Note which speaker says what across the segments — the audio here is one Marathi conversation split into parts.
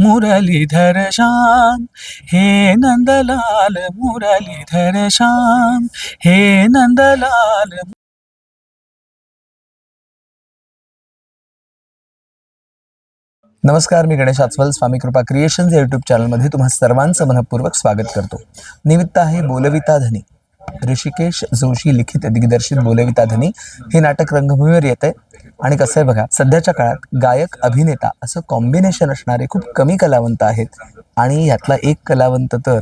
Speaker 1: मुरलीधर श्याम हे नंदलाल मुरलीधर श्याम हे नंदलाल
Speaker 2: नमस्कार मी गणेश आचवल. स्वामी कृपा क्रिएशन्स या युट्यूब चॅनलमध्ये तुम्हा सर्वांचं मनपूर्वक स्वागत करतो. निमित्त आहे बोलविता धनी. ऋषिकेश जोशी लिखित दिग्दर्शित बोलविता धनी हे नाटक रंगभूमीवर येत आहे. आणि कसं आहे बघा सध्याच्या काळात गायक अभिनेता असं कॉम्बिनेशन असणारे खूप कमी कलावंत आहेत. आणि ह्यातला एक कलावंत तर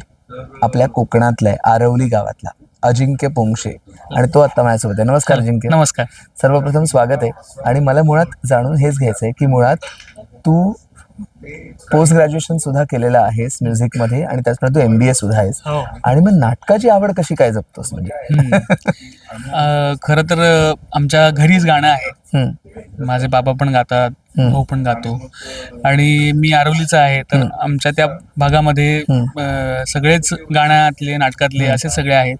Speaker 2: आपल्या कोकणातला आहे आरवली गावातला अजिंक्य पोंगशे. आणि तो आता माझ्यासोबत आहे. नमस्कार अजिंक्य.
Speaker 1: नमस्कार.
Speaker 2: सर्वप्रथम स्वागत आहे. आणि मला मुळात जाणून हेच घ्यायचं आहे की मुळात तू पोस्ट ग्रॅज्युएशन सुद्धा केलेलं आहेस म्युझिकमध्ये आणि त्याचप्रमाणे तू एम बी ए सुद्धा आहेस.
Speaker 1: हो.
Speaker 2: आणि मग नाटकाची आवड कशी काय जपतोस म्हणजे?
Speaker 1: खरं तर आमच्या घरीच गाणं आहे.
Speaker 2: हम्म,
Speaker 1: माझे बाबा पण गातात. भाऊ पण गातो आणि मी आरवलीचा आहे तर आमच्या त्या भागामध्ये सगळेच गाण्यातले नाटकातले असे सगळे आहेत.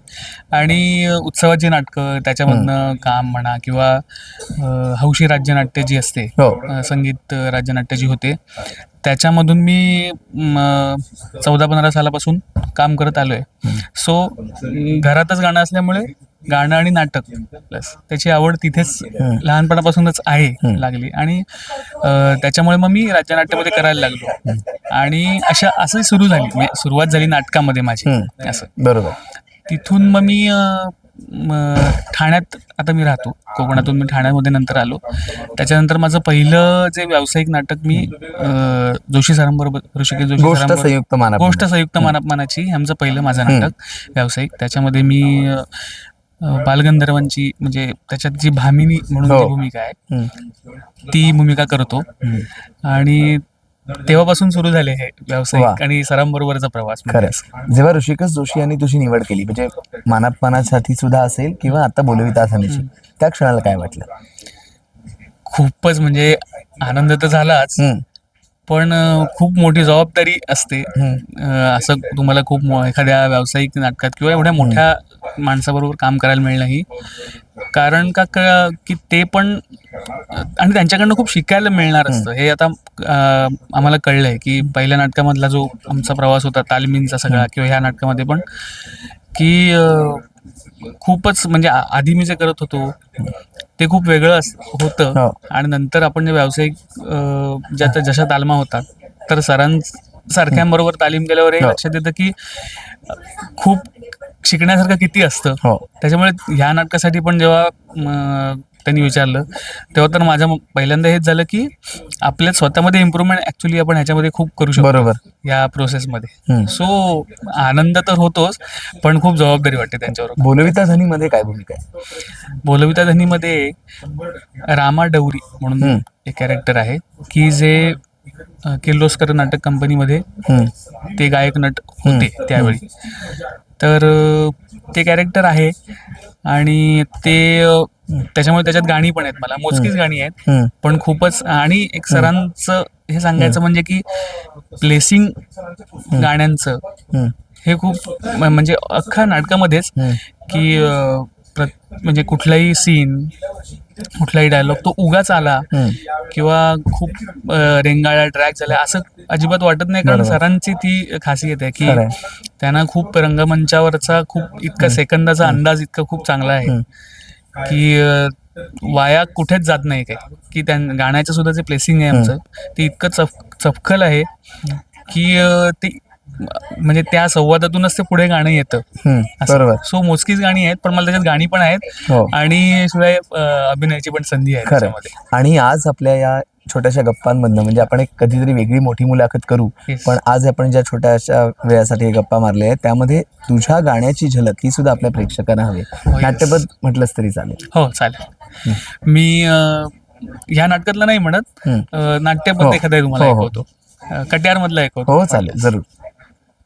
Speaker 1: आणि उत्सवाची नाटकं त्याच्यामधनं काम म्हणा किंवा हौशी राज्यनाट्य जी असते
Speaker 2: हो.
Speaker 1: संगीत राज्यनाट्य जी होते त्याच्यामधून मी चौदा पंधरा सालापासून काम करत आलो आहे सो घरातच गाणं असल्यामुळे गाणं आणि नाटक प्लस त्याची आवड तिथेच लहानपणापासूनच आहे लागली. आणि त्याच्यामुळे मग मी राज्यनाट्यामध्ये करायला लागलो. आणि अशा असं सुरू झाली. म्हणजे सुरुवात झाली नाटकामध्ये माझी. असं.
Speaker 2: बरोबर.
Speaker 1: तिथून मग मी ठाण्यात आता मी राहतो. कोकणातून मी ठाण्यामध्ये नंतर आलो. त्याच्यानंतर माझं पहिलं जे व्यावसायिक नाटक मी जोशी सरांबरोबर ऋषिकेश जोशी
Speaker 2: गोष्ट संयुक्त
Speaker 1: मानापमानाची आमचं पहिलं माझं नाटक व्यावसायिक. त्याच्यामध्ये मी बालगंधर्वांची म्हणजे त्याच्यात जी भामिनी म्हणून
Speaker 2: हो.
Speaker 1: जी भूमिका आहे ती भूमिका करतो. आणि तेव्हापासून सुरू झाले हे. व्यावसायिक आणि सरांबरोबरचा प्रवास म्हणजे.
Speaker 2: खरंच. जेव्हा ऋषिकेश जोशी यांनी तुझी निवड केली म्हणजे मानापमानासाठी सुद्धा असेल किंवा आता बोलविता धनीची त्या क्षणाला काय वाटलं?
Speaker 1: खूपच म्हणजे आनंद तर झालाच पण खूप मोठी जबाबदारी असते. असं तुम्हाला खूप एखाद्या व्यावसायिक नाटकात किंवा एवढ्या मोठ्या माणसाबरोबर काम करायला मिळणं ही कारण का क- ते पण आणि त्यांच्याकडनं खूप शिकायला मिळणार असतं. हे आता आम्हाला कळलंय की पहिल्या नाटकामधला जो आमचा प्रवास होता तालमींचा सगळा किंवा ह्या नाटकामध्ये पण की खूपच म्हणजे आधी मी जे करत होतो ते खूप वेगळं अस- होतं.
Speaker 2: हो.
Speaker 1: आणि नंतर आपण जे व्यावसायिक ज्या जशा तालमा होतात तर सरांसारख्यांबरोबर तालीम केल्यावर हे
Speaker 2: हो.
Speaker 1: लक्षात येतं की खूप शिकण्यासारखं किती असतं?
Speaker 2: हो.
Speaker 1: त्याच्यामुळे ह्या नाटकासाठी पण जेव्हा त्यांनी विचारलं तेव्हा तर माझ्या पहिल्यांदा हेच झालं की आपल्या स्वतःमध्ये इम्प्रूव्हमेंट ऍक्च्युली आपण ह्याच्यामध्ये खूप करू शकतो.
Speaker 2: बरोबर.
Speaker 1: या प्रोसेसमध्ये. सो आनंद तर होतोच पण खूप जबाबदारी वाटते त्यांच्यावर.
Speaker 2: बोलविता धनीमध्ये काय भूमिका आहे?
Speaker 1: बोलविता धनीमध्ये रामा डवरी म्हणून. एक कॅरेक्टर आहे की जे किर्लोस्कर नाटक कंपनीमध्ये ते गायक नट होते त्यावेळी. तर ते कॅरेक्टर आहे आणि ते त्याच्यामुळे त्याच्यात गाणी पण आहेत मला मोजकीच गाणी आहेत. पण खूपच आणि एक सरांचं हे सांगायचं म्हणजे की प्लेसिंग गाण्यांचं. हे खूप म्हणजे अख्खा नाटकामध्येच. की म्हणजे कुठलाही सीन कुठलाही डायलॉग तो उगाच आला. किंवा खूप रेंगाळा ट्रॅक झाला असं अजिबात वाटत नाही. कारण. सरांची ती खासियत आहे की. त्यांना खूप रंगमंचावरचा खूप इतका सेकंदाचा अंदाज इतका खूप चांगला आहे की वाया कुठेच जात नाही काही. की त्या गाण्याचं सुद्धा जे प्लेसिंग आहे आमचं ते इतकं चफ चपखल आहे की ते म्हणजे त्या संवादातूनच ते पुढे गाणं येतं.
Speaker 2: बरोबर.
Speaker 1: सो मोजकीच गाणी आहेत पण मला त्याच्यात गाणी पण आहेत
Speaker 2: हो.
Speaker 1: आणि शिवाय अभिनयाची पण संधी आहे त्याच्यामध्ये.
Speaker 2: आणि आज आपल्या या छोट्याशा गप्पांमधनं म्हणजे आपण एक कधीतरी वेगळी मोठी मुलाखत करू. पण आज आपण ज्या छोट्याशा वेळासाठी हे गप्पा मारले आहेत त्यामध्ये तुझ्या गाण्याची झलक ही सुद्धा आपल्या प्रेक्षकांना हवी
Speaker 1: yes.
Speaker 2: नाट्यपद म्हटलंच तरी चालेल.
Speaker 1: हो चालेल. मी ह्या नाटकातलं नाही म्हणत नाट्यपद
Speaker 2: हो.
Speaker 1: एखादा तुम्हाला
Speaker 2: हो, हो.
Speaker 1: ऐकवतो. कट्यार मधला ऐकवतो.
Speaker 2: हो चालेल. जरूर.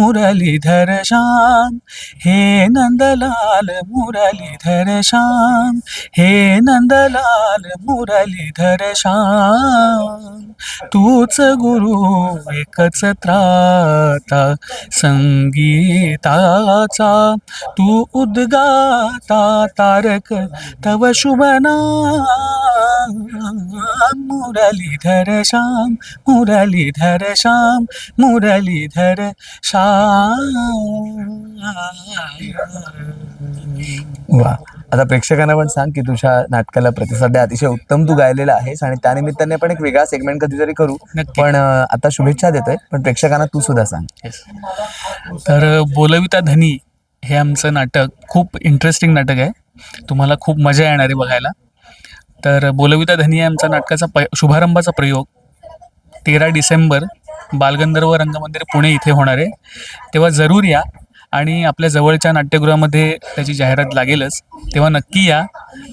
Speaker 1: मुरलीधर श्याम हे नंदलाल मुरलीधर श्याम हे नंदलाल मुरलीधर श्याम तूच गुरु एकच त्राता संगीताचा. तू उद्गाता तारक तव शुभना नाम मुरलीधर श्याम मुरलीधर श्याम मुरलीधर श्याम
Speaker 2: वा. आता प्रेक्षकांना पण सांग की तुझ्या नाटकाला प्रतिसाद आहे. अतिशय उत्तम तू गायलेला आहेस आणि त्यानिमित्ताने आपण एक वेगळा सेगमेंट कधीतरी करू.
Speaker 1: नक्की.
Speaker 2: पण अं, आता शुभेच्छा देतोय. पण प्रेक्षकांना तू सुद्धा सांग.
Speaker 1: Yes. तर बोलविता धनी हे आमचं नाटक खूप इंटरेस्टिंग नाटक आहे. तुम्हाला खूप मजा येणार आहे बघायला. तर बोलविता धनी आमचा नाटकाचा प शुभारंभाचा प्रयोग. तेरा डिसेंबर बालगंधर्व रंगमंदिर पुणे इथे होणार आहे. तेव्हा जरूर या आणि आपल्या जवळच्या नाट्यगृहामध्ये त्याची जाहिरात लागेलच. तेव्हा नक्की या.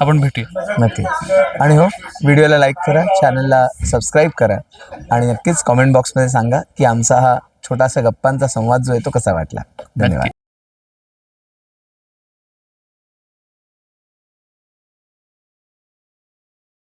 Speaker 1: आपण भेटूया.
Speaker 2: नक्की. आणि हो व्हिडिओला लाईक करा चॅनलला सबस्क्राईब करा आणि नक्कीच कॉमेंट बॉक्समध्ये सांगा की आमचा हा छोटासा गप्पांचा संवाद जो आहे तो कसा वाटला. धन्यवाद.